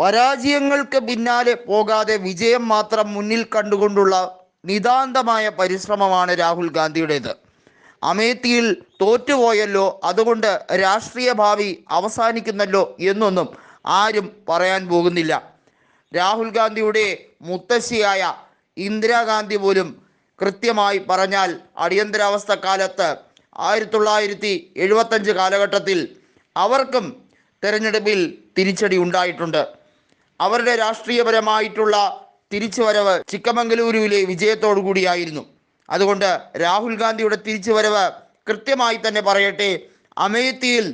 പരാജയങ്ങൾക്ക് പിന്നാലെ പോകാതെ വിജയം മാത്രം മുന്നിൽ കണ്ടുകൊണ്ടുള്ള നിതാന്തമായ പരിശ്രമമാണ് രാഹുൽ ഗാന്ധിയുടേത്. അമേത്തിയിൽ തോറ്റുപോയല്ലോ അതുകൊണ്ട് രാഷ്ട്രീയ ഭാവി അവസാനിക്കുന്നല്ലോ എന്നൊന്നും ആരും പറയാൻ പോകുന്നില്ല. രാഹുൽ ഗാന്ധിയുടെ മുത്തശ്ശിയായ ഇന്ദിരാഗാന്ധി പോലും കൃത്യമായി പറഞ്ഞാൽ അടിയന്തരാവസ്ഥ കാലത്ത് ആയിരത്തി തൊള്ളായിരത്തി എഴുപത്തഞ്ച് കാലഘട്ടത്തിൽ അവർക്കും തെരഞ്ഞെടുപ്പിൽ തിരിച്ചടി ഉണ്ടായിട്ടുണ്ട്. അവരുടെ രാഷ്ട്രീയപരമായിട്ടുള്ള തിരിച്ചുവരവ് ചിക്കമംഗലൂരുവിലെ വിജയത്തോടു കൂടിയായിരുന്നു. അതുകൊണ്ട് രാഹുൽ ഗാന്ധിയുടെ തിരിച്ചുവരവ് കൃത്യമായി തന്നെ പറയട്ടെ അമേത്തിയിൽ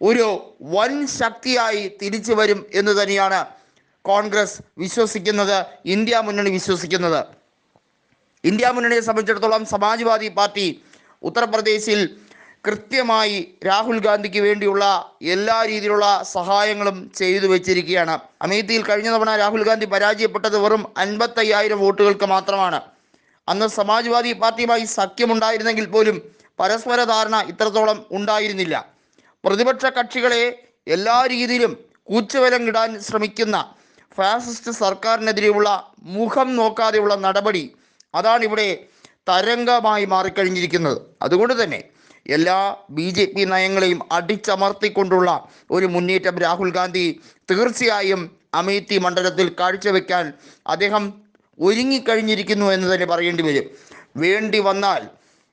ഒരു വൻ ശക്തിയായി തിരിച്ചു വരും എന്ന് തന്നെയാണ് കോൺഗ്രസ് വിശ്വസിക്കുന്നത് ഇന്ത്യ മുന്നണി വിശ്വസിക്കുന്നത്. ഇന്ത്യ മുന്നണിയെ സംബന്ധിച്ചിടത്തോളം സമാജ്വാദി പാർട്ടി ഉത്തർപ്രദേശിൽ കൃത്യമായി രാഹുൽ ഗാന്ധിക്ക് വേണ്ടിയുള്ള എല്ലാ രീതിയിലുള്ള സഹായങ്ങളും ചെയ്തു വെച്ചിരിക്കുകയാണ്. അമേത്തിയിൽ കഴിഞ്ഞ തവണ രാഹുൽ ഗാന്ധി പരാജയപ്പെട്ടത് വെറും അൻപത്തയ്യായിരം വോട്ടുകൾക്ക് മാത്രമാണ്. അന്ന് സമാജ്വാദി പാർട്ടിയുമായി സഖ്യമുണ്ടായിരുന്നെങ്കിൽ പോലും പരസ്പര ധാരണ ഇത്രത്തോളം ഉണ്ടായിരുന്നില്ല. പ്രതിപക്ഷ കക്ഷികളെ എല്ലാ രീതിയിലും കൂച്ചുവലം ഇടാൻ ശ്രമിക്കുന്ന ഫാസിസ്റ്റ് സർക്കാരിനെതിരെയുള്ള മുഖം നോക്കാതെയുള്ള നടപടി അതാണ് ഇവിടെ തരംഗമായി മാറിക്കഴിഞ്ഞിരിക്കുന്നത്. അതുകൊണ്ട് തന്നെ എല്ലാ ബി ജെ പി നയങ്ങളെയും അടിച്ചമർത്തിക്കൊണ്ടുള്ള ഒരു മുന്നേറ്റം രാഹുൽ ഗാന്ധി തീർച്ചയായും അമേത്തി മണ്ഡലത്തിൽ കാഴ്ചവെക്കാൻ അദ്ദേഹം ഒരുങ്ങിക്കഴിഞ്ഞിരിക്കുന്നു എന്ന് തന്നെ പറയേണ്ടി വരും. വേണ്ടി വന്നാൽ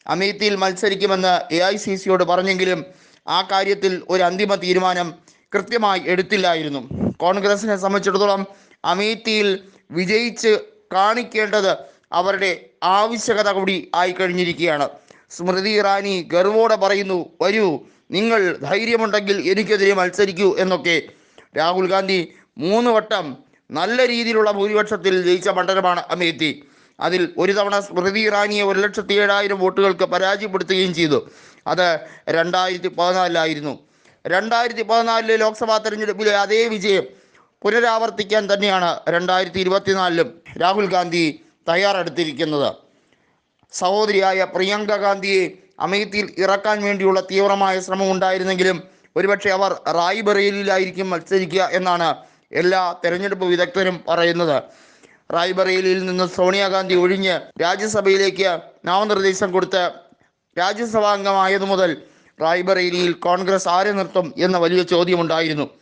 അമേത്തിയിൽ മത്സരിക്കുമെന്ന് എ ഐ സി സിയോട് പറഞ്ഞെങ്കിലും ആ കാര്യത്തിൽ ഒരു അന്തിമ തീരുമാനം കൃത്യമായി എടുത്തില്ലായിരുന്നു. കോൺഗ്രസിനെ സംബന്ധിച്ചിടത്തോളം അമേത്തിയിൽ വിജയിച്ച് കാണിക്കേണ്ടത് അവരുടെ ആവശ്യകത കൂടി ആയി കഴിഞ്ഞിരിക്കുകയാണ് സ്മൃതി ഇറാനി ഗർവോടെ പറയുന്നു വരൂ നിങ്ങൾ ധൈര്യമുണ്ടെങ്കിൽ എനിക്കെതിരെ മത്സരിക്കൂ എന്നൊക്കെ. രാഹുൽ ഗാന്ധി മൂന്ന് വട്ടം നല്ല രീതിയിലുള്ള ഭൂരിപക്ഷത്തിൽ ജയിച്ച മണ്ഡലമാണ് അമേത്തി. അതിൽ ഒരു തവണ സ്മൃതി ഇറാനിയെ ഒരു ലക്ഷത്തി ഏഴായിരം വോട്ടുകൾക്ക് പരാജയപ്പെടുത്തുകയും ചെയ്തു. അത് രണ്ടായിരത്തി പതിനാലിലായിരുന്നു. രണ്ടായിരത്തി പതിനാലിലെ ലോക്സഭാ തെരഞ്ഞെടുപ്പിലെ അതേ വിജയം പുനരാവർത്തിക്കാൻ തന്നെയാണ് രണ്ടായിരത്തി ഇരുപത്തിനാലിലും രാഹുൽ ഗാന്ധി തയ്യാറെടുത്തിരിക്കുന്നത്. സഹോദരിയായ പ്രിയങ്ക ഗാന്ധിയെ അമേത്തിയിൽ ഇറക്കാൻ വേണ്ടിയുള്ള തീവ്രമായ ശ്രമം ഉണ്ടായിരുന്നെങ്കിലും ഒരുപക്ഷെ അവർ റായ്ബറേലിയിലായിരിക്കും മത്സരിക്കുക എന്നാണ് എല്ലാ തെരഞ്ഞെടുപ്പ് വിദഗ്ധരും പറയുന്നത്. റായ്ബറേലിയിൽ നിന്ന് സോണിയാഗാന്ധി ഒഴിഞ്ഞ് രാജ്യസഭയിലേക്ക് നാമനിർദ്ദേശം കൊടുത്ത് രാജ്യസഭാംഗമായതു മുതൽ റായ്ബറേലിയിൽ കോൺഗ്രസ് ആരെ നിർത്തും എന്ന വലിയ ചോദ്യമുണ്ടായിരുന്നു.